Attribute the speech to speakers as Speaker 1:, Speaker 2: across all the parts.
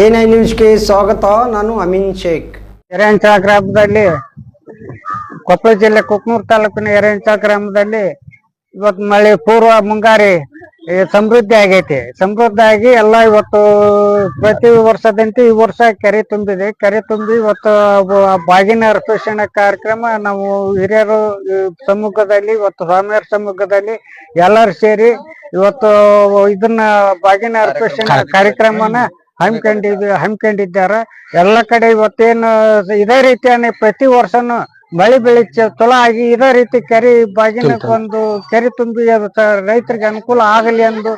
Speaker 1: I ನ್ಯೂಸ್ಗೆ ಸ್ವಾಗತ ನಾನು ಅಮೀನ್ ಶೇಖ್.
Speaker 2: ಎರೆಂಚ ಗ್ರಾಮದಲ್ಲಿ ಕೊಪ್ಪಳ ಜಿಲ್ಲೆ ಕುಕ್ನೂರ್ ತಾಲೂಕಿನ ಎರೆಂಚ ಗ್ರಾಮದಲ್ಲಿ ಇವತ್ತು ಮಳೆ ಪೂರ್ವ ಮುಂಗಾರಿ ಸಮೃದ್ಧಿ ಆಗೈತಿ. ಸಮೃದ್ಧಿ ಆಗಿ ಎಲ್ಲ ಇವತ್ತು ಪ್ರತಿ ವರ್ಷದಂತೆ ಈ ವರ್ಷ ಕೆರೆ ತುಂಬಿದೆ. ಕೆರೆ ತುಂಬಿ ಇವತ್ತು ಬಾಗಿನ ಅರ್ಪಿಸಣ ಕಾರ್ಯಕ್ರಮ ನಾವು ಹಿರಿಯರು ಸಮ್ಮುಖದಲ್ಲಿ ಇವತ್ತು ಸ್ವಾಮಿಯರ ಸಮ್ಮುಖದಲ್ಲಿ ಎಲ್ಲರೂ ಸೇರಿ ಇವತ್ತು ಇದನ್ನ ಬಾಗಿನ ಅರ್ಪಿಸಣ ಕಾರ್ಯಕ್ರಮನ ಹಮ್ಮಿಕೊಂಡಿದ್ ಹಮ್ಕೊಂಡಿದ್ದಾರೆ. ಎಲ್ಲ ಕಡೆ ಇವತ್ತೇನು ಇದೇ ರೀತಿಯ ಪ್ರತಿ ವರ್ಷನು ಮಳೆ ಬೆಳಿ ಚಲೋ ಆಗಿ ಇದೇ ರೀತಿ ಕೆರೆ ಬಾಗಿನ ಒಂದು ಕೆರೆ ತುಂಬಿ ಅದು ರೈತರಿಗೆ ಅನುಕೂಲ ಆಗಲಿ ಎಂದು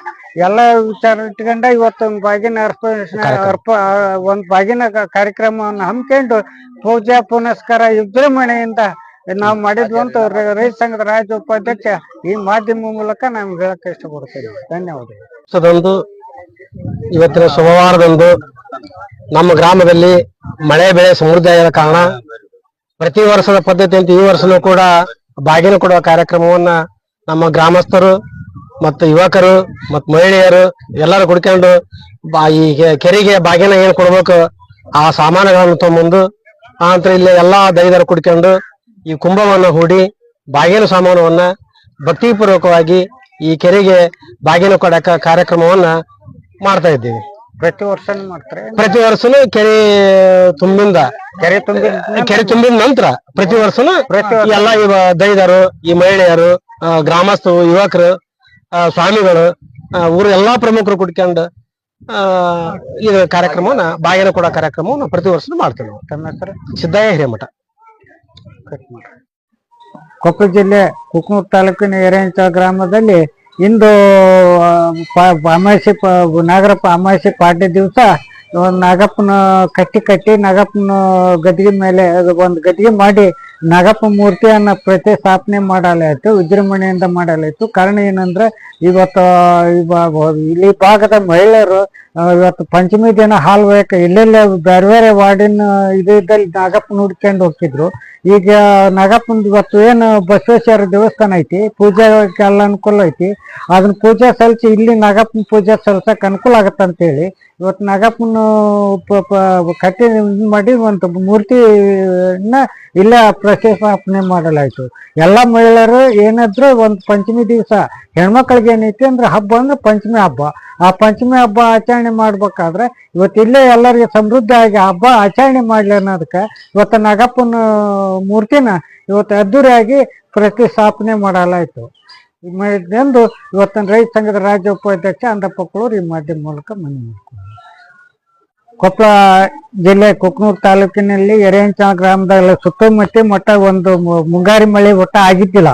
Speaker 2: ಎಲ್ಲ ವಿಚಾರ ಇಟ್ಕೊಂಡ ಇವತ್ತು ಒಂದು ಬಾಗಿನ ಅರ್ಪ ಅರ್ಪ ಒಂದು ಬಾಗಿನ ಕಾರ್ಯಕ್ರಮವನ್ನು ಹಮ್ಮಿಕೊಂಡು ಪೂಜಾ ಪುನಸ್ಕಾರ ವಿಜೃಂಭಣೆಯಿಂದ ನಾವು ಮಾಡಿದ್ವು ಅಂತ ರೈತ ಸಂಘದ ರಾಜ್ಯ ಉಪಾಧ್ಯಕ್ಷ ಈ ಮಾಧ್ಯಮ ಮೂಲಕ ನಾವು ಹೇಳಕ್ ಇಷ್ಟಪಡ್ತೇವೆ ಧನ್ಯವಾದಗಳು.
Speaker 3: ದಿವಸದಂದು ಇವತ್ತಿನ ಸೋಮವಾರದಂದು ನಮ್ಮ ಗ್ರಾಮದಲ್ಲಿ ಮಳೆ ಬೆಳೆ ಸಮೃದ್ಧ ಆಗಿದ ಕಾರಣ ಪ್ರತಿ ವರ್ಷದ ಪದ್ಧತಿಯಂತೆ ಈ ವರ್ಷನೂ ಕೂಡ ಬಾಗಿನ ಕೊಡುವ ಕಾರ್ಯಕ್ರಮವನ್ನ ನಮ್ಮ ಗ್ರಾಮಸ್ಥರು ಮತ್ತು ಯುವಕರು ಮತ್ತು ಮಹಿಳೆಯರು ಎಲ್ಲರೂ ಕುಡ್ಕೊಂಡು ಈ ಕೆರೆಗೆ ಬಾಗಿನ ಏನ್ ಕೊಡ್ಬೇಕು ಆ ಸಾಮಾನುಗಳನ್ನು ತಗೊಂಬಂದು ಆ ನಂತರ ಇಲ್ಲಿ ಎಲ್ಲಾ ದೈದರು ಕುಡ್ಕೊಂಡು ಈ ಕುಂಭವನ್ನು ಹೂಡಿ ಬಾಗಿನ ಸಾಮಾನವನ್ನ ಭಕ್ತಿಪೂರ್ವಕವಾಗಿ ಈ ಕೆರೆಗೆ ಬಾಗಿನ ಕೊಡಕ ಕಾರ್ಯಕ್ರಮವನ್ನ ಮಾಡ್ತಾ ಇದ್ದೀವಿ.
Speaker 2: ಪ್ರತಿ ವರ್ಷ ಮಾಡ್ತಾರೆ.
Speaker 3: ಪ್ರತಿ ವರ್ಷನೂ ಕೆರೆ ತುಂಬಿಂದ
Speaker 2: ಕೆರೆ ತುಂಬಿ
Speaker 3: ಕೆರೆ ತುಂಬಿದ ನಂತರ ಪ್ರತಿ ವರ್ಷನು ಈ ಎಲ್ಲ ಇವ ದೈದರು ಈ ಮಹಿಳೆಯರು ಗ್ರಾಮಸ್ಥರು ಯುವಕರು ಸ್ವಾಮಿಗಳು ಊರ ಎಲ್ಲಾ ಪ್ರಮುಖರು ಕುಡ್ಕೊಂಡು ಆ ಇದು ಕಾರ್ಯಕ್ರಮವನ್ನ ಬಾಗಿನ ಕೊಡೋ ಕಾರ್ಯಕ್ರಮವನ್ನ ಪ್ರತಿ ವರ್ಷ ಮಾಡ್ತೇವೆ ನಾವು. ಸಿದ್ದಯ್ಯ ಹಿರೇಮಠ.
Speaker 2: ಕೊಪ್ಪಳ ಜಿಲ್ಲೆ ಕುಕ್ನೂರ್ ತಾಲೂಕಿನ ಎರೆಂಚ ಗ್ರಾಮದಲ್ಲಿ ಇಂದು ಅಮಾವಾಸ್ಯೆ ನಾಗರಪ್ಪ ಅಮಾವಾಸ್ಯೆ ಪಾಡ್ಯ ದಿವಸ ನಾಗಪ್ಪನ ಕಟ್ಟಿ ಕಟ್ಟಿ ನಾಗಪ್ಪನ ಗದ್ದಿಗೆ ಮೇಲೆ, ಒಂದು ಗದ್ದಿಗೆ ಮಾಡಿ ನಾಗಪ್ಪ ಮೂರ್ತಿಯನ್ನ ಪ್ರತಿಸ್ಥಾಪನೆ ಮಾಡಲಾಯಿತು, ವಿಜೃಂಭಣೆಯಿಂದ ಮಾಡಲಾಯಿತು. ಕಾರಣ ಏನಂದ್ರೆ, ಇವತ್ತು ಇಲ್ಲಿ ಭಾಗದ ಮಹಿಳೆಯರು ಇವತ್ತು ಪಂಚಮಿ ದಿನ ಹಾಲು ಒಯ್ಯಕ್ಕೆ ಇಲ್ಲೆಲ್ಲೇ ಬೇರೆ ಬೇರೆ ವಾರ್ಡಿನ ಇದು ಇದ್ದಲ್ಲಿ ನಾಗಪ್ಪನ ಹುಡ್ಕೊಂಡು ಹೋಗ್ತಿದ್ರು. ಈಗ ನಾಗಪ್ಪನ ಇವತ್ತು ಏನು ಬಸವೇಶ್ವರ ದೇವಸ್ಥಾನ ಐತಿ, ಪೂಜೆಗೆಲ್ಲ ಅನುಕೂಲ ಐತಿ. ಅದನ್ನ ಪೂಜೆ ಸಲ್ಲಿಸಿ ಇಲ್ಲಿ ನಾಗಪ್ಪನ ಪೂಜೆ ಸಲ್ಸಕ್ ಅನುಕೂಲ ಆಗತ್ತ ಅಂತೇಳಿ ಇವತ್ತು ನಾಗಪ್ಪನ ಕಟ್ಟಿ ಮಾಡಿ ಒಂದು ಮೂರ್ತಿನ ಇಲ್ಲ ಪ್ರತಿಷ್ಠಾಪನೆ ಮಾಡಲಾಯಿತು. ಎಲ್ಲ ಮಹಿಳೆಯರು ಏನಾದ್ರು ಒಂದು ಪಂಚಮಿ ದಿವಸ ಹೆಣ್ಮಕ್ಳಿಗೆ ಏನೈತಿ ಅಂದ್ರೆ ಹಬ್ಬ ಅಂದ್ರೆ ಪಂಚಮಿ ಹಬ್ಬ. ಆ ಪಂಚಮಿ ಹಬ್ಬ ಆಚರಣೆ ಮಾಡ್ಬೇಕಾದ್ರೆ ಇವತ್ತು ಇಲ್ಲೇ ಎಲ್ಲರಿಗೆ ಸಮೃದ್ಧಿಯಾಗಿ ಹಬ್ಬ ಆಚರಣೆ ಮಾಡ್ಲಿ ಅನ್ನೋದಕ್ಕೆ ಇವತ್ತು ನಾಗಪ್ಪನ ಮೂರ್ತಿನ ಇವತ್ತು ಅದ್ದೂರಿಯಾಗಿ ಪ್ರತಿಷ್ಠಾಪನೆ ಮಾಡಲಾಯಿತು. ಮಾಡಿದ್ದೆಂದು ಇವತ್ತಿನ ರೈತ ಸಂಘದ ರಾಜ್ಯ ಉಪಾಧ್ಯಕ್ಷ ಅಂದಪ್ಪ ಈ ಮಾಧ್ಯಮ ಮೂಲಕ ಮನವಿ ಮಾಡ್ಕೊಂಡು ಕೊಪ್ಪಳ ಜಿಲ್ಲೆ ಕುಕ್ನೂರ್ ತಾಲೂಕಿನಲ್ಲಿ ಎರೆಹಂಚ ಗ್ರಾಮದಲ್ಲಿ ಸುತ್ತಮುತ್ತ ಮೊಟ್ಟ ಒಂದು ಮುಂಗಾರಿ ಮಳೆ ಒಟ್ಟ ಆಗಿದ್ದಿಲ್ಲ.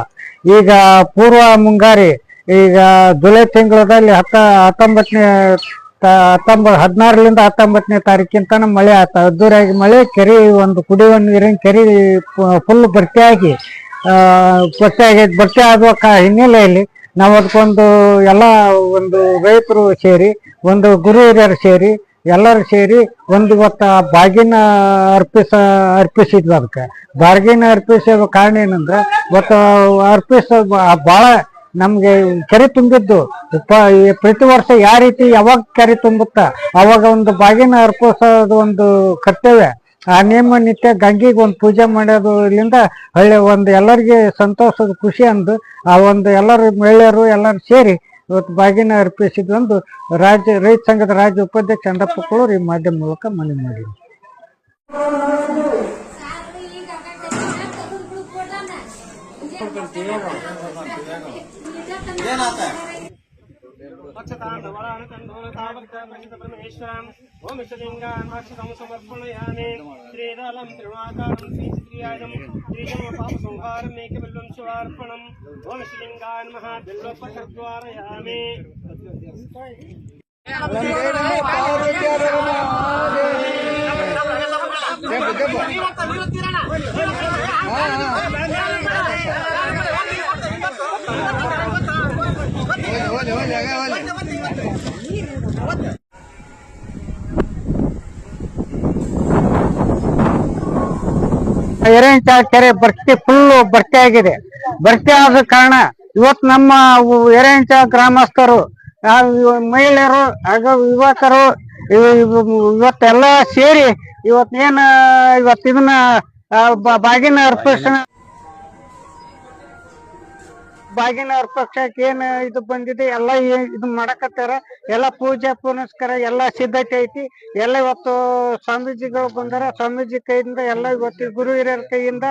Speaker 2: ಈಗ ಪೂರ್ವ ಮುಂಗಾರಿ, ಈಗ ಜುಲೈ ತಿಂಗಳಲ್ಲಿ ಹತ್ತ ಹತ್ತೊಂಬತ್ತನೇ ಹತ್ತೊಂಬ, ಹದಿನಾರರಿಂದ ಹತ್ತೊಂಬತ್ತನೇ ತಾರೀಕಿಂತ ಮಳೆ ಆತ. ಅದ್ದೂರಿಯಾಗಿ ಮಳೆ, ಕೆರೆ ಒಂದು ಕುಡಿಯುವ ನೀರಿನ ಕೆರೆ ಫುಲ್ ಭರ್ತಿಯಾಗಿ ಭರ್ತಿಯಾಗಿ ಭರ್ತಿ ಆಗುವ ಹಿನ್ನೆಲೆಯಲ್ಲಿ ನಾವು ಅದಕ್ಕೊಂದು ಎಲ್ಲ ಒಂದು ರೈತರು ಸೇರಿ, ಒಂದು ಗುರು ಹಿರಿಯರು ಸೇರಿ ಎಲ್ಲರೂ ಸೇರಿ ಒಂದು ಇವತ್ತು ಆ ಬಾಗಿನ ಅರ್ಪಿಸ, ಅರ್ಪಿಸಿದ್ವಿ ಅದಕ್ಕೆ. ಬಾಗಿನ ಅರ್ಪಿಸೋ ಕಾರಣ ಏನಂದ್ರೆ, ಇವತ್ತು ಅರ್ಪಿಸ ಭಾಳ ನಮ್ಗೆ ಕೆರೆ ತುಂಬಿದ್ದು. ಪ್ರತಿ ವರ್ಷ ಯಾವ ರೀತಿ ಯಾವಾಗ ಕೆರೆ ತುಂಬುತ್ತ, ಅವಾಗ ಒಂದು ಬಾಗಿನ ಅರ್ಪಿಸೋದು ಒಂದು ಕರ್ತವ್ಯ. ಆ ನಿಯಮ ನಿತ್ಯ ಗಂಗೆಗೆ ಒಂದು ಪೂಜೆ ಮಾಡೋದು ಇಲ್ಲಿಂದ ಹಳ್ಳಿ ಒಂದು ಎಲ್ಲರಿಗೆ ಸಂತೋಷದ ಖುಷಿ ಅಂದು, ಆ ಒಂದು ಎಲ್ಲರೂ ಮಹಿಳೆಯರು ಎಲ್ಲರೂ ಸೇರಿ ಇವತ್ತು ಬಾಗಿನ ಅರ್ಪಿಸಿದ ಒಂದು ರಾಜ್ಯ, ರೈತ ಸಂಘದ ರಾಜ್ಯ ಉಪಾಧ್ಯಕ್ಷ ಚಂದ್ರಪ್ಪ ಕೋಳೂರು ಈ ಮಾಧ್ಯಮ ಮೂಲಕ ಮನವಿ
Speaker 4: ಮಾಡಿದರು. ೇಶ್ವರಂ ಓಂ ವಿಶ್ವಲಿಂಗ ಸಮರ್ಪಣಯಾಮಿ ಶ್ರೀರಲಂ ತ್ರಿವಾಕಾಂ वीर्यागम त्रिजमोपापसंहारमेकबिल्वं शिवार्पणम् ॐ श्रीलिङ्गान्
Speaker 2: ಎರೆಂಚ ಕೆರೆ ಭರ್ತಿ ಫುಲ್ ಭರ್ತಿ ಆಗಿದೆ. ಭರ್ತಿ ಆದ ಕಾರಣ ಇವತ್ತು ನಮ್ಮ ಉ- ಎರೆಂಚ ಗ್ರಾಮಸ್ಥರು ಮಹಿಳೆಯರು, ಹಾಗೂ ಯುವಕರು ಇವ್- ಇವ್- ಇವತ್ತೆಲ್ಲ ಸೇರಿ ಇವತ್ತೇನ ಇವತ್ತಿದನ್ನ ಬಾಗಿನ ಅರ್ಪಿಸ ಬಾಗಿನ ಅರ್ಪಕ್ಷಕ್ಕೆ ಏನ್ ಇದು ಬಂದಿದೆ, ಎಲ್ಲ ಇದು ಮಾಡಕತ್ತಾರ. ಎಲ್ಲ ಪೂಜೆ ಪುನಸ್ಕಾರ ಎಲ್ಲ ಸಿದ್ಧತೆ ಐತಿ. ಎಲ್ಲ ಇವತ್ತು ಸ್ವಾಮೀಜಿಗಳು ಬಂದಾರ. ಸ್ವಾಮೀಜಿ ಕೈಯಿಂದ ಎಲ್ಲ ಇವತ್ತು ಗುರು ಹಿರಿಯರ ಕೈಯಿಂದ